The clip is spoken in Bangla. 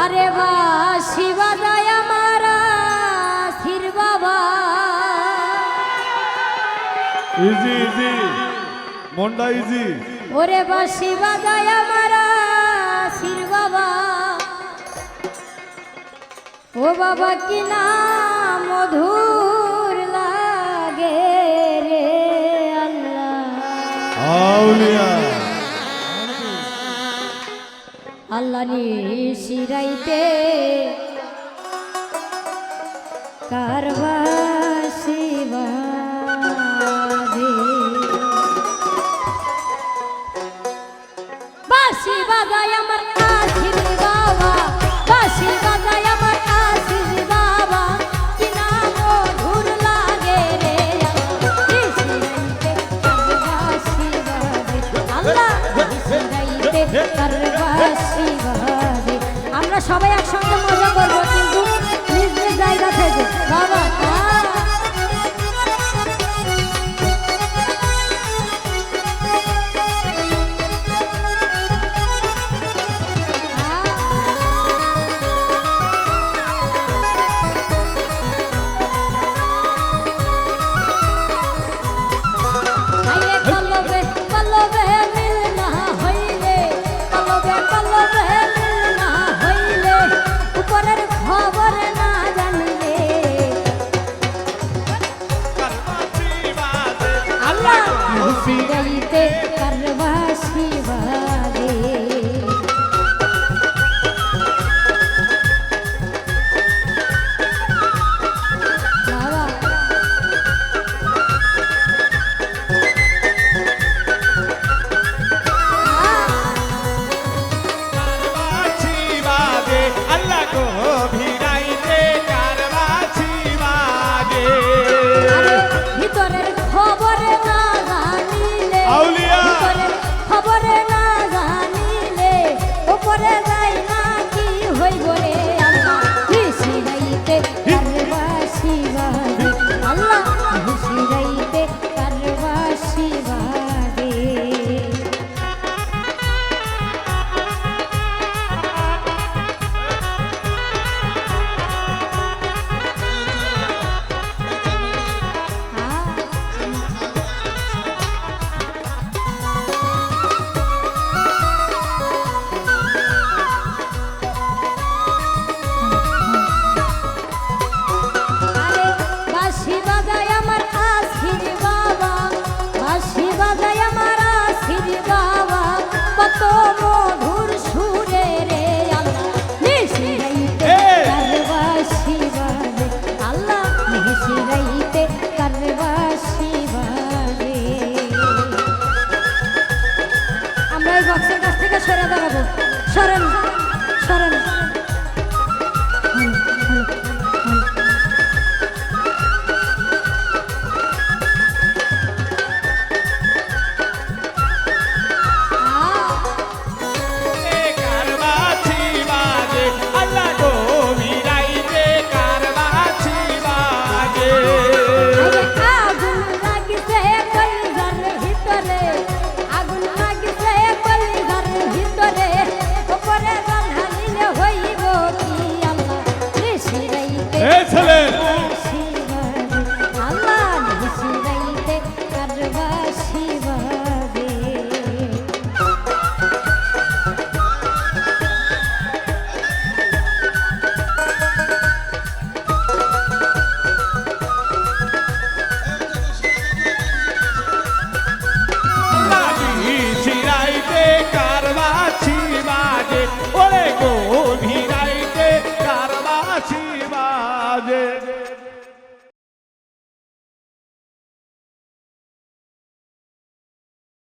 আরে বা শিবা দয়া মারা শির বাবা। ইজি ইজি মন্ডা ইজি ওরে বা শিবা দয়া মারা শির বাবা। ও বাবা কি না মধুর আল্লাহ নিশিরাইতে কারবা শিবা বাসি বাজায় আমার কাছে বাবা। বাসি বাজায় আমার কাছে বাবা। কি নাম ঘুর লাগে আমরা সবাই একসঙ্গে মজা করব। সিরাইতে এই বক্সের কাছ থেকে সরে দাঁড়াবো। সরেন সরেন। Yeah. શિવાજે